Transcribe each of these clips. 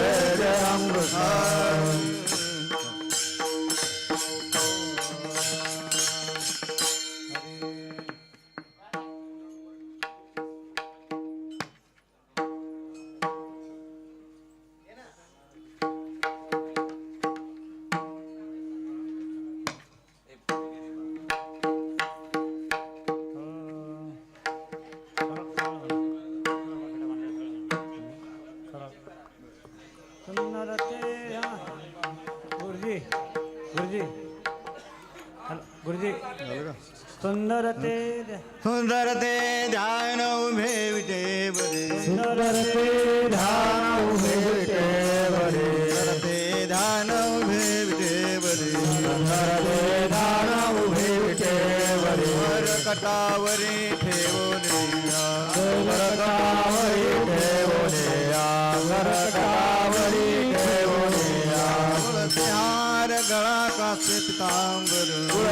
yeah. गुरुजी सुंदर ते सुंदर ते ध्यान उभे विटे बरे सुंदर ते ध्यान उभे विटे बरे. सुंदर ते ध्यान उभे विटे बरे सुंदर ते ध्यान उभे विटे बरे. वर कटावरी ठेवले गरकावरी ठेवले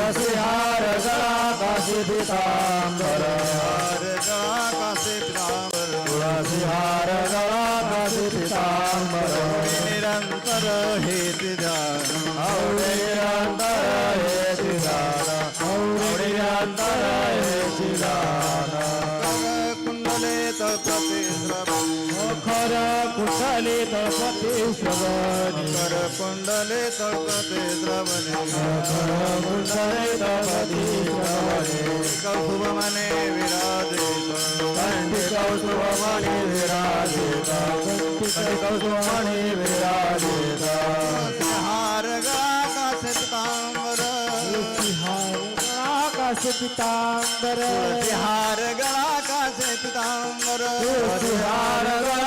पितांबर तुळसी हार गळा काशी पितांबर हार कुठली तपती श्रवणी. कर कुंडले तपते द्रवणे खर कुठली तपती श्रवणी विराजित कंठी कौस्तुभमणि विराजित कंठी कौस्तुभमणि विराजित हार गळा कासे पितांबर आकाश पितांबर. हार गळा कासे पितांबर. हार गळा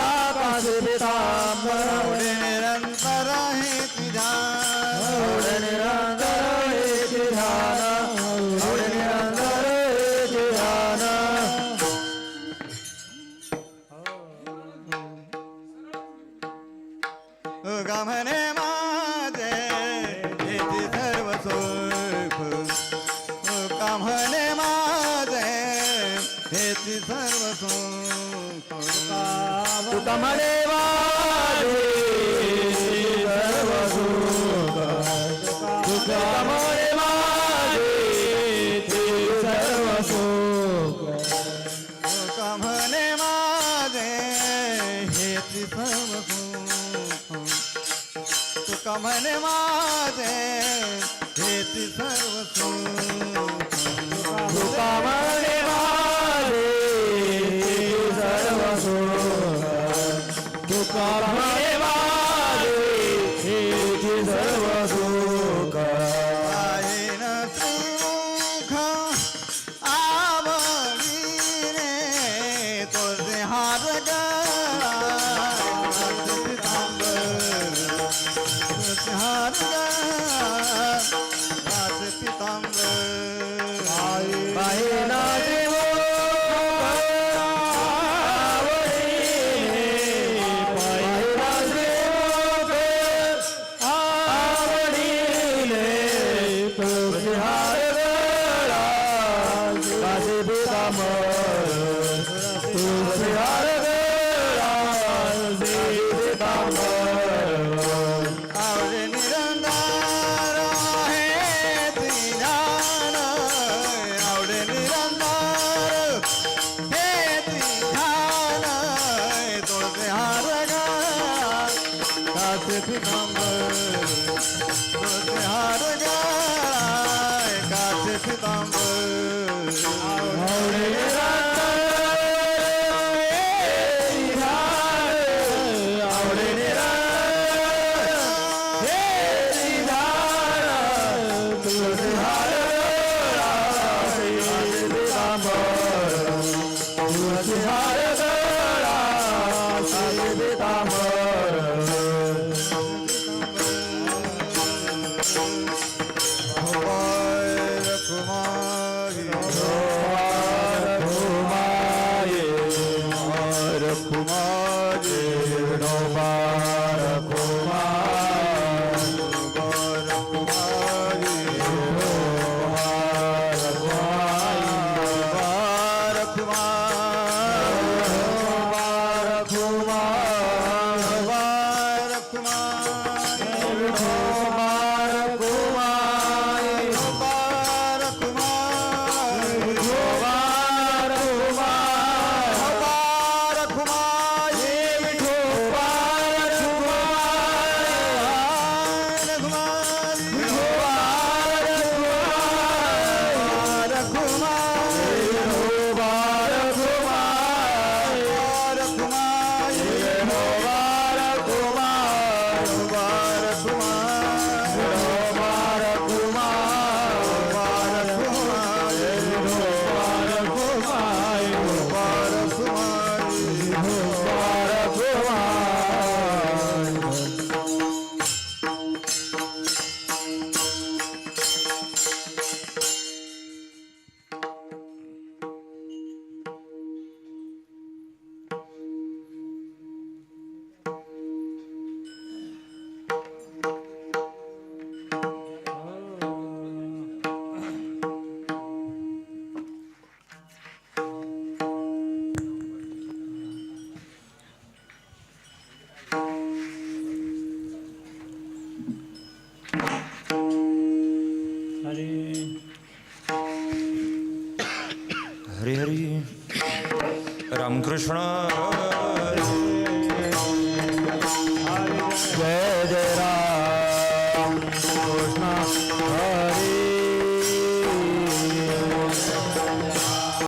गमने माझे येते सर्व सुख. गमने माझे हेती सर्व सुख. तुका म्हणे माझे हेती सर्व माझे सर्व सुख Mama. Lord, हरी हरी रामकृष्ण.